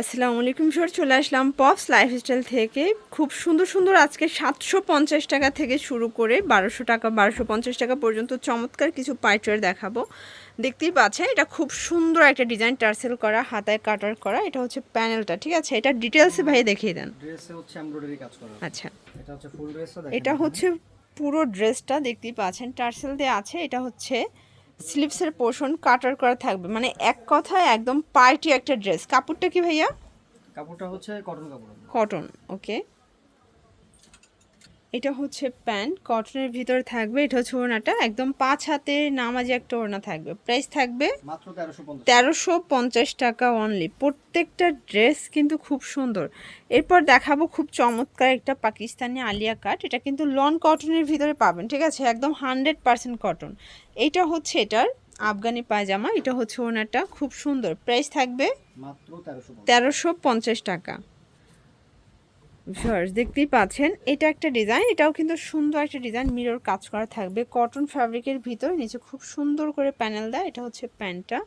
আসসালামু আলাইকুম স্যার চলে আসলাম পপস লাইফস্টাইল থেকে। খুব সুন্দর সুন্দর আজকে সাতশো পঞ্চাশ টাকা থেকে শুরু করে বারোশো টাকা বারোশো পঞ্চাশ টাকা পর্যন্ত চমৎকার কিছু পাইচার দেখাবো। দেখতেই পাচ্ছেন এটা খুব সুন্দর একটা ডিজাইন টার্সেল করা হাতায় কাটার করা। এটা হচ্ছে প্যানেলটা ঠিক আছে? এটা ডিটেলসে ভাই দেখিয়ে দেন। আচ্ছা। এটা হচ্ছে এটা হচ্ছে পুরো ড্রেসটা দেখতেই পাচ্ছেন। টার্সেল দিয়ে আছে এটা হচ্ছে স্লিপসের পোর্শন কাটার করা থাকবে। মানে এক কথায় একদম পার্টি একটা ড্রেস। কাপড়টা কি ভাইয়া? কাপড়টা হচ্ছে কটন কাপড়। Cotton okay. এটা হচ্ছে প্যান্ট কটনের ভিতরে থাকবে এটা হচ্ছে ওড়নাটা একদম পাঁচ হাতের নামাজি একটা ওড়না থাকবে। প্রাইস থাকবে তেরোশো পঞ্চাশ। টাকা অনলি প্রত্যেকটা ড্রেস কিন্তু খুব সুন্দর। এরপর দেখাবো খুব চমৎকার একটা পাকিস্তানি আলিয়া কাট এটা কিন্তু লন কটনের ভিতরে পাবেন ঠিক আছে? একদম হান্ড্রেড পার্সেন্ট কটন এইটা হচ্ছে এটার আফগানি পায়জামা এটা হচ্ছে ওনাটা খুব সুন্দর। প্রাইস থাকবে তেরোশো পঞ্চাশ টাকা। ভিউয়ার্স দেখতেই পাচ্ছেন এটা একটা ডিজাইন এটাও কিন্তু সুন্দর একটা ডিজাইন মিরর কাজ করা থাকবে কটন ফ্যাব্রিকের ভিতর নিচে খুব সুন্দর করে প্যানেল দেয় এটা হচ্ছে প্যান্টটা।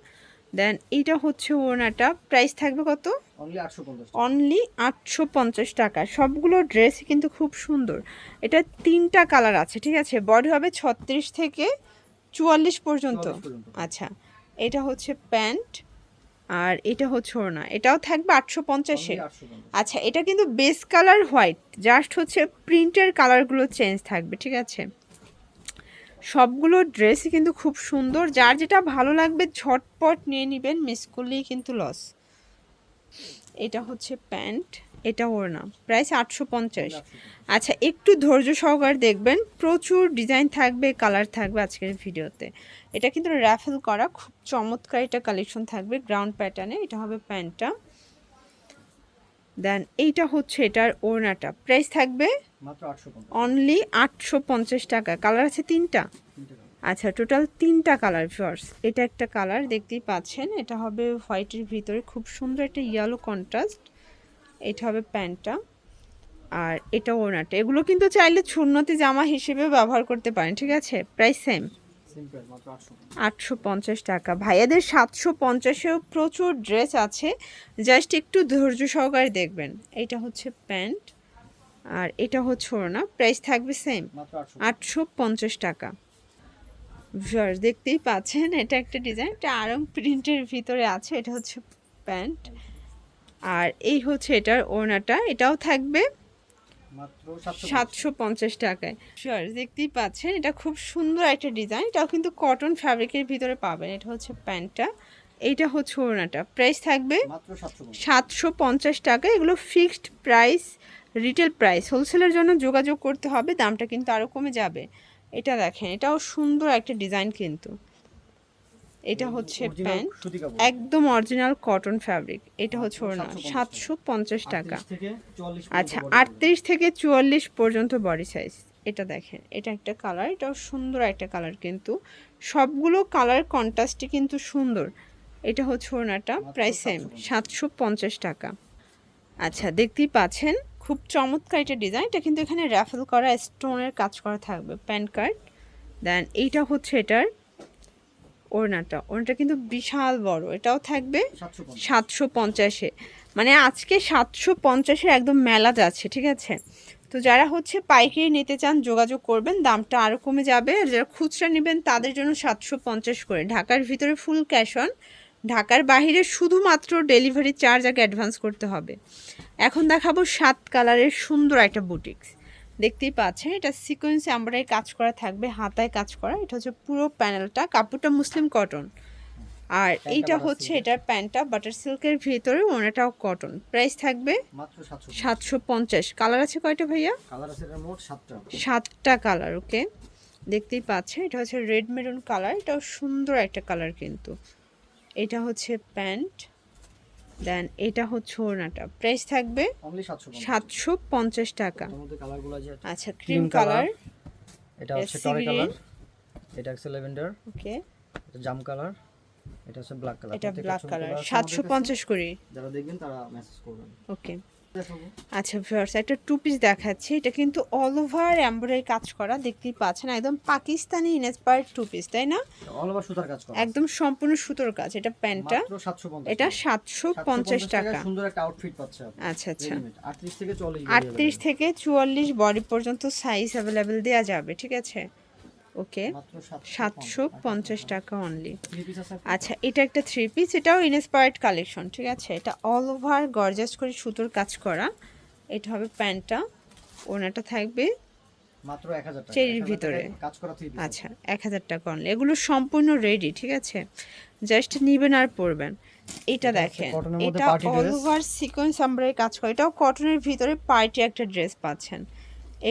দেন এইটা হচ্ছে ওড়নাটা প্রাইস থাকবে কত? অনলি আটশো পঞ্চাশ অনলি আটশো পঞ্চাশ টাকা সবগুলো ড্রেস কিন্তু খুব সুন্দর। এটা তিনটা কালার আছে ঠিক আছে? বডি হবে ছত্রিশ থেকে চুয়াল্লিশ পর্যন্ত। আচ্ছা এটা হচ্ছে প্যান্ট আর এটা হচ্ছে ওর না এটাও থাকবে আটশো পঞ্চাশে। আচ্ছা এটা কিন্তু বেস কালার হোয়াইট জাস্ট হচ্ছে প্রিন্টের কালারগুলো চেঞ্জ থাকবে ঠিক আছে? সবগুলো ড্রেসই কিন্তু খুব সুন্দর। যার যেটা ভালো লাগবে ঝটপট নিয়ে নেবেন মিস করলেই কিন্তু লস এটা হচ্ছে প্যান্ট। এটা ওড়না প্রাইস আটশো পঞ্চাশ। আচ্ছা একটু ধৈর্য সহকারে দেখবেন। প্রচুর ডিজাইন থাকবে কালার থাকবে আজকের ভিডিওতে। এটা কিন্তু র্যাফেল করা। খুব চমৎকার এটা কালেকশন থাকবে গ্রাউন্ড প্যাটার্নে। এটা হবে প্যান্টটা। দেন এইটা হচ্ছে এটার ওড়নাটা। প্রাইস থাকবে অনলি আটশো পঞ্চাশ টাকা। কালার আছে তিনটা? আচ্ছা টোটাল তিনটা কালার ফিওর্স এটা একটা কালার দেখতেই পাচ্ছেন। এটা হবে হোয়াইটের ভিতরে। খুব সুন্দর একটা ইয়েলো কন্ট্রাস্ট এটা হবে প্যান্টটা আর এটা ওড়নাটা। এগুলো কিন্তু চাইলে ছুন্নতি জামা হিসেবে ব্যবহার করতে পারেন ঠিক আছে? প্রাইস সেম আটশো পঞ্চাশ। টাকা। ভাইয়াদের সাতশো পঞ্চাশেও প্রচুর ড্রেস আছে জাস্ট একটু ধৈর্য সহকারে দেখবেন। এটা হচ্ছে প্যান্ট আর এটা হচ্ছে ওড়না। প্রাইস থাকবে সেম আটশো আটশো পঞ্চাশ টাকা। ভিউয়ার্স দেখতেই পাচ্ছেন এটা একটা ডিজাইন এটা আরং প্রিন্টের ভিতরে আছে এটা হচ্ছে প্যান্ট। আর এই হচ্ছে এটার ওড়নাটা এটাও থাকবে সাতশো পঞ্চাশ টাকায়। শিওর দেখতেই পাচ্ছেন এটা খুব সুন্দর একটা ডিজাইন এটাও কিন্তু কটন ফ্যাব্রিকের ভিতরে পাবেন। এটা হচ্ছে প্যান্টটা এইটা হচ্ছে ওড়নাটা। প্রাইস থাকবে সাতশো পঞ্চাশ। সাতশো পঞ্চাশ টাকা এগুলো ফিক্সড প্রাইস রিটেল প্রাইস হোলসেলের জন্য যোগাযোগ করতে হবে দামটা কিন্তু আরও কমে যাবে। এটা দেখেন এটাও সুন্দর একটা ডিজাইন কিন্তু। এটা হচ্ছে প্যান্ট। একদম অরিজিনাল কটন ফ্যাব্রিক এটা হচ্ছে ওড়না। 750 সাতশো পঞ্চাশ টাকা। 38 থেকে চুয়াল্লিশ আচ্ছা আটত্রিশ থেকে চুয়াল্লিশ পর্যন্ত বডি সাইজ এটা দেখেন এটা একটা কালার এটাও সুন্দর একটা কালার কিন্তু। সবগুলো কালার কন্ট্রাস্টই কিন্তু সুন্দর। এটা হচ্ছে মাত্র প্রায় সেম সাতশো পঞ্চাশ টাকা। আচ্ছা দেখতেই পাচ্ছেন খুব চমৎকার এটা ডিজাইন এটা কিন্তু এখানে র্যাফেল করা স্টোনের কাজ করা থাকবে প্যান কার্ড দেন এইটা হচ্ছে এটার ওড়নাটা। ওড়নাটা কিন্তু বিশাল বড়। এটাও থাকবে সাতশো পঞ্চাশে। মানে আজকে সাতশো পঞ্চাশের একদম মেলা যাচ্ছে ঠিক আছে? তো যারা হচ্ছে পাইকারি নিতে চান যোগাযোগ করবেন দামটা আরও কমে যাবে। আর যারা খুচরা নেবেন তাদের জন্য সাতশো পঞ্চাশ করে। ঢাকার ভিতরে ফুল ক্যাশ অন। ঢাকার বাইরে শুধুমাত্র ডেলিভারি চার্জ আগে অ্যাডভান্স করতে হবে। এখন দেখাবো সাত কালারের সুন্দর একটা বুটিক্স। দেখতেই পাচ্ছেন এটা সিকোয়েন্সে আমরা কাজ করা থাকবে হাতায় কাজ করা। এটা হচ্ছে পুরো প্যানেলটা কাপড়টা মুসলিম কটন আর এইটা হচ্ছে এটার প্যান্টটা বাটার সিল্কের ভিতরে ওনাটাও কটন প্রাইস থাকবে সাতশো পঞ্চাশ। কালার আছে কয়টা ভাইয়া? কালার আছে এটার মোট সাতটা। সাতটা কালার ওকে দেখতেই পাচ্ছে এটা হচ্ছে রেড মেরুন কালার এটাও সুন্দর একটা কালার কিন্তু। এটা হচ্ছে প্যান্ট দেন এটা হচ্ছে ওড়নাটা। প্রাইস থাকবে সাতশো পঞ্চাশ। টাকা। আচ্ছা ক্রিম কালার এটা হচ্ছে টরে কালার এটা হচ্ছে ল্যাভেন্ডার ওকে এটা জাম কালার এটা হচ্ছে ব্ল্যাক কালার এটা ব্ল্যাক কালার সাতশো পঞ্চাশ করি। যারা দেখবেন তারা মেসেজ করবেন। ওকে আচ্ছা ভিউয়ার্স একটা টু পিস দেখাচ্ছি। এটা কিন্তু অল ওভার এমব্রয়ডারি কাজ করা দেখতেই পাচ্ছেন একদম পাকিস্তানি ইনস্পায়ার্ড টু পিস তাই না? অল ওভার সুতার কাজ করা একদম সম্পূর্ণ সুতোর কাজ এটা প্যান্টটা। 750 এটা সাতশো পঞ্চাশ টাকা। সুন্দর একটা আউটফিট পাচ্ছে আপনি। আচ্ছা আচ্ছা। 38 থেকে 40 আটত্রিশ থেকে চুয়াল্লিশ বডি পর্যন্ত সাইজ অ্যাভেলেবেল দেওয়া যাবে ঠিক আছে? ওকে সাতশো পঞ্চাশ টাকা। অনলি আচ্ছা এটা একটা থ্রি পিস এটাও ইনস্পায়ার্ড কালেকশন ঠিক আছে? এটা অল ওভার গর্জাস করে সুতোর কাজ করা। এটা হবে প্যান্টটা ওনাটা থাকবে মাত্র চেরির ভিতরে। আচ্ছা এক হাজার টাকা অনলি এগুলো সম্পূর্ণ রেডি ঠিক আছে? জাস্ট নিবেন আর পরবেন। এটা দেখেন এটা অল ওভার সিকোয়েন্স কাজ করে। এটাও কটনের ভিতরে পার্টি একটা ড্রেস পাচ্ছেন।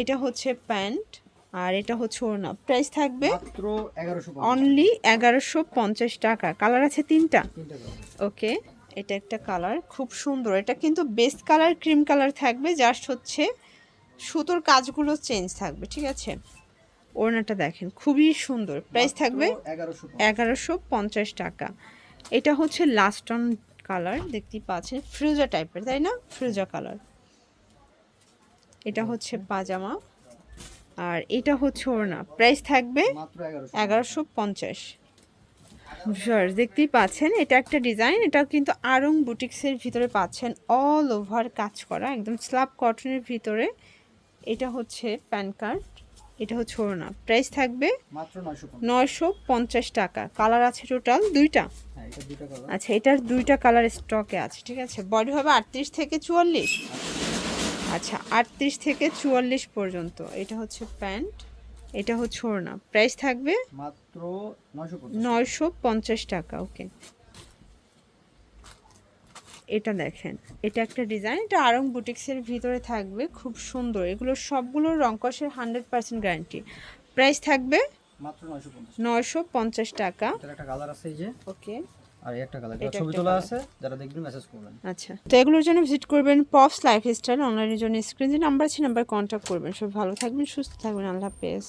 এটা হচ্ছে প্যান্ট আর এটা হচ্ছে ওড়না। প্রাইস থাকবে অনলি এগারোশো পঞ্চাশ টাকা। কালার আছে তিনটা? ওকে এটা একটা কালার খুব সুন্দর। এটা কিন্তু বেস্ট কালার ক্রিম কালার থাকবে। জাস্ট হচ্ছে সুতোর কাজগুলো চেঞ্জ থাকবে ঠিক আছে? ওড়নাটা দেখেন খুবই সুন্দর। প্রাইস থাকবে এগারোশো পঞ্চাশ। টাকা। এটা হচ্ছে লাস্ট অন কালার দেখতেই পাচ্ছেন। ফ্রিজা টাইপের তাই না? ফ্রিজা কালার এটা হচ্ছে পাজামা। আর এটা হচ্ছে ওড়না। প্রাইস থাকবে এগারোশো। পঞ্চাশ। ভিউয়ার্স দেখতেই পাচ্ছেন এটা একটা ডিজাইন এটা কিন্তু আরং বুটিক্সের ভিতরে পাচ্ছেন অল ওভার কাজ করা একদম স্ল্যাব কটনের ভিতরে। এটা হচ্ছে প্যান কার্ড এটা হচ্ছে ওড়না। প্রাইস থাকবে নয়শো পঞ্চাশ। টাকা। কালার আছে টোটাল দুইটা। হ্যাঁ আচ্ছা এটার দুইটা কালার স্টকে আছে ঠিক আছে? বডি হবে আটত্রিশ থেকে চুয়াল্লিশ। আচ্ছা আটত্রিশ থেকে চুয়াল্লিশ পর্যন্ত। এটা হচ্ছে প্যান্ট এটা হচ্ছে ওড়না। প্রাইস থাকবে মাত্র নয়শো পঞ্চাশ টাকা। ওকে। এটা দেখেন এটা একটা ডিজাইন এটা আরং বুটিক্সের ভিতরে থাকবে খুব সুন্দর। এগুলো সবগুলোর রংকসের হান্ড্রেড পার্সেন্ট গ্যারান্টি। প্রাইস থাকবে মাত্র নয়শো পঞ্চাশ টাকা। একটা কালার আছে এই যে। ওকে। আর একটা কালার ছবি তোলা আছে যারা দেখবেন মেসেজ করবেন। আচ্ছা। তো এগুলোর জন্য ভিজিট করবেন পপস লাইফস্টাইল অনলাইনের জন্য স্ক্রিন যে নাম্বার আছে নাম্বার কন্ট্যাক্ট করবেন। সব ভালো থাকবেন সুস্থ থাকবেন আল্লাহ হাফেজ।